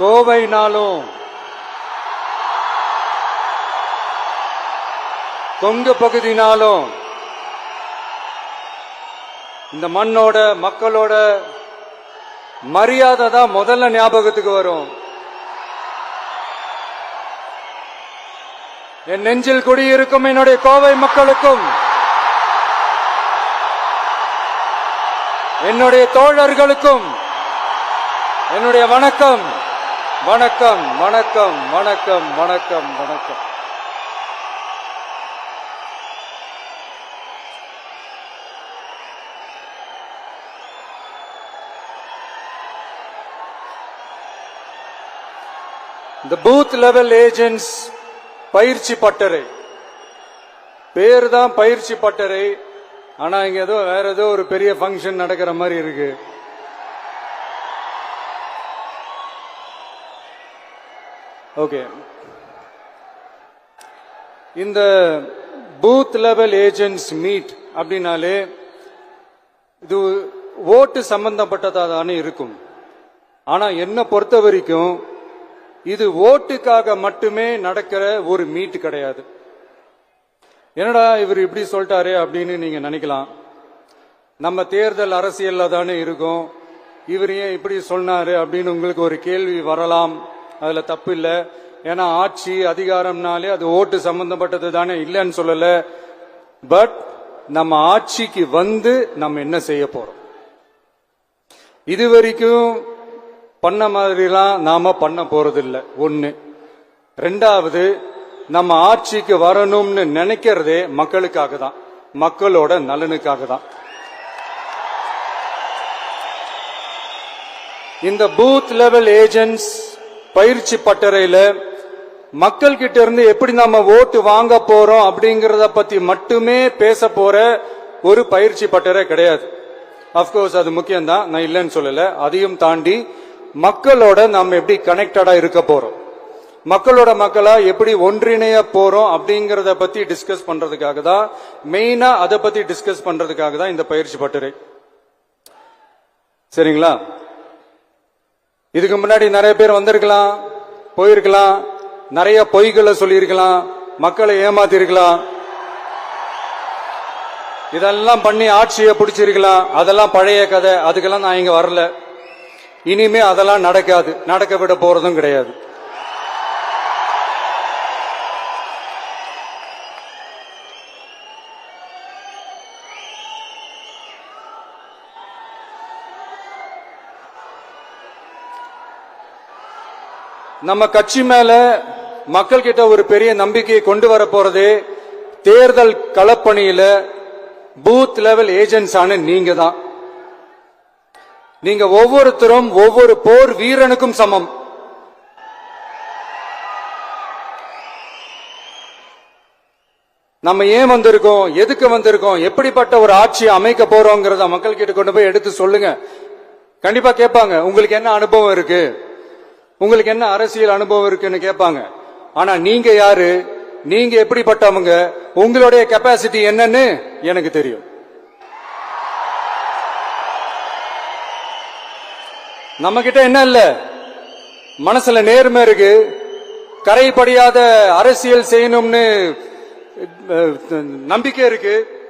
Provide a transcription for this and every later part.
கோவைனாலும் தொங்கு பகுதினாலும் இந்த மண்ணோட மக்களோட மரியாதை தான் முதல்ல ஞாபகத்துக்கு வரும். என் நெஞ்சில் குடியிருக்கும் என்னுடைய கோவை மக்களுக்கும் என்னுடைய தோழர்களுக்கும் என்னுடைய வணக்கம் வணக்கம் வணக்கம் வணக்கம் வணக்கம் வணக்கம். இந்த பூத் லெவல் ஏஜென்ட்ஸ் பயிற்சி பட்டறை. பேர் தான் பயிற்சி பட்டறை. ஆனா இங்க ஏதோ வேற ஏதோ ஒரு பெரிய ஃபங்க்ஷன் நடக்கிற மாதிரி இருக்கு. ஓகே இந்த பூத் லெவல் ஏஜென்ட்ஸ் மீட் அப்படின்னாலே இது ஓட்டு சம்பந்தப்பட்டதா தானே இருக்கும். ஆனா என்ன பொறுத்த வரைக்கும் இது ஓட்டுக்காக மட்டுமே நடக்கிற ஒரு மீட் கிடையாது. என்னடா இவர் இப்படி சொல்லிட்டாரு அப்படின்னு நீங்க நினைக்கலாம். நம்ம தேர்தல் அரசியல்ல தானே இருக்கோம். இவர் ஏன் இப்படி சொன்னாரு அப்படின்னு உங்களுக்கு ஒரு கேள்வி வரலாம். அதுல தப்பு இல்லை. ஏன்னா ஆட்சி அதிகாரம்னாலே அது ஓட்டு சம்பந்தப்பட்டது தானே இல்லைன்னு சொல்லல. பட் நம்ம ஆட்சிக்கு வந்து நம்ம என்ன செய்ய போறோம்? இது வரைக்கும் பண்ண மாதிரிலாம் நாம பண்ண போறதில்ல. ஒண்ணு. ரெண்டாவது நம்ம ஆட்சிக்கு வரணும்னு நினைக்கிறதே மக்களுக்காக தான். மக்களோட நலனுக்காக தான். இந்த பூத் லெவல் ஏஜென்ட்ஸ் பயிற்சி பட்டறையில மக்கள் கிட்ட இருந்து எப்படி நம்ம ஓட்டு வாங்க போறோம் அப்படிங்கறத பத்தி மட்டுமே பேச போற ஒரு பயிற்சி பட்டறை கிடையாது. அப்கோர்ஸ் அது முக்கியம்தான். நான் இல்லைன்னு சொல்லல. அதையும் தாண்டி மக்களோட நம்ம எப்படி கனெக்டடா இருக்க போறோம்? மக்களோட மக்களா எப்படி ஒன்றிணைய போறோம் அப்படிங்கறத பத்தி டிஸ்கஸ் பண்றதுக்காக தான் மெயினா அதை பத்தி டிஸ்கஸ் பண்றதுக்காக தான் இந்த பயிற்சி பட்டறை சரிங்களா? இதுக்கு முன்னாடி நிறைய பேர் வந்திருக்கலாம் போயிருக்கலாம் நிறைய பொய்களை சொல்லியிருக்கலாம் மக்களை ஏமாத்திருக்கலாம். இதெல்லாம் பண்ணி ஆட்சியை பிடிச்சிருக்கலாம். அதெல்லாம் பழைய கதை. அதுக்கெல்லாம் நான் இங்க வரல. இனிமே அதெல்லாம் நடக்காது. நடக்க விட போறதும் கிடையாது. நம்ம கட்சி மேல மக்கள் கிட்ட ஒரு பெரிய நம்பிக்கையை கொண்டு வர போறது தேர்தல் களப்பணியில பூத் லெவல் ஏஜென்ட்ஸ் ஆன நீங்க தான் நீங்க ஒவ்வொருத்தரும் ஒவ்வொரு போர் வீரனுக்கும் சமம். நம்ம ஏன் வந்திருக்கோம்? எதுக்கு வந்திருக்கோம்? எப்படிப்பட்ட ஒரு ஆட்சியை அமைக்க போறோங்கிறத மக்கள் கிட்ட கொண்டு போய் எடுத்து சொல்லுங்க. கண்டிப்பா கேட்பாங்க. உங்களுக்கு என்ன அனுபவம் இருக்கு? உங்களுக்கு என்ன அரசியல் அனுபவம் இருக்குன்னு கேட்பாங்க. ஆனா நீங்க யாரு? நீங்க எப்படிப்பட்டவங்க? உங்களுடைய கெப்பாசிட்டி என்னன்னு எனக்கு தெரியும். நம்ம கிட்ட என்ன இல்ல? மனசுல நேர்மை இருக்கு. கரைப்படியாத அரசியல் செய்யணும்னு நம்பிக்கை இருக்கு.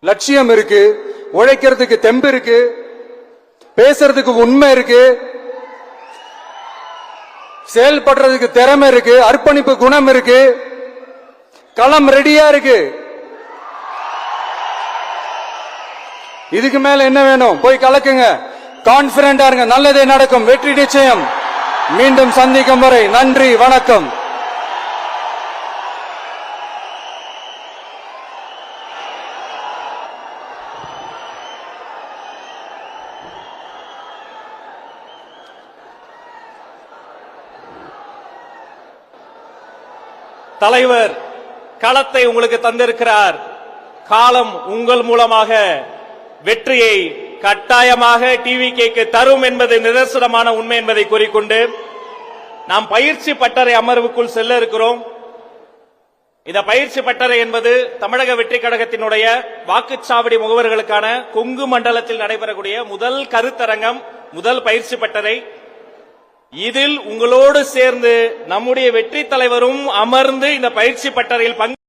லட்சியம் இருக்கு. உழைக்கிறதுக்கு தெம்பு இருக்கு. பேசுறதுக்கு உண்மை இருக்கு. செயல்படுறதுக்கு திறமை இருக்கு. அர்ப்பணிப்பு குணம் இருக்கு. களம் ரெடியா இருக்கு. இதுக்கு மேல என்ன வேணும்? போய் கலக்குங்க. கான்பிடண்டா இருங்க. நல்லதே நடக்கும். வெற்றி நிச்சயம். மீண்டும் சந்திக்கும் வரை நன்றி வணக்கம். தலைவர் களத்தை உங்களுக்கு தந்திருக்கிறார். காலம் உங்கள் மூலமாக வெற்றியை கட்டாயமாக டிவி கேக்கு தரும் என்பது நிதர்சனமான உண்மை என்பதை கூறிக்கொண்டு நாம் பயிற்சி பட்டறை அமர்வுக்குள் செல்ல இருக்கிறோம். இந்த பயிற்சி பட்டறை என்பது தமிழக வெற்றி கழகத்தினுடைய வாக்குச்சாவடி முகவர்களுக்கான கொங்கு மண்டலத்தில் நடைபெறக்கூடிய முதல் கருத்தரங்கம் முதல் பயிற்சி பட்டறை. இதில் உங்களோடு சேர்ந்து நம்முடைய வெற்றி தலைவரும் அமர்ந்து இந்த பயிற்சி பட்டறையில் பங்கு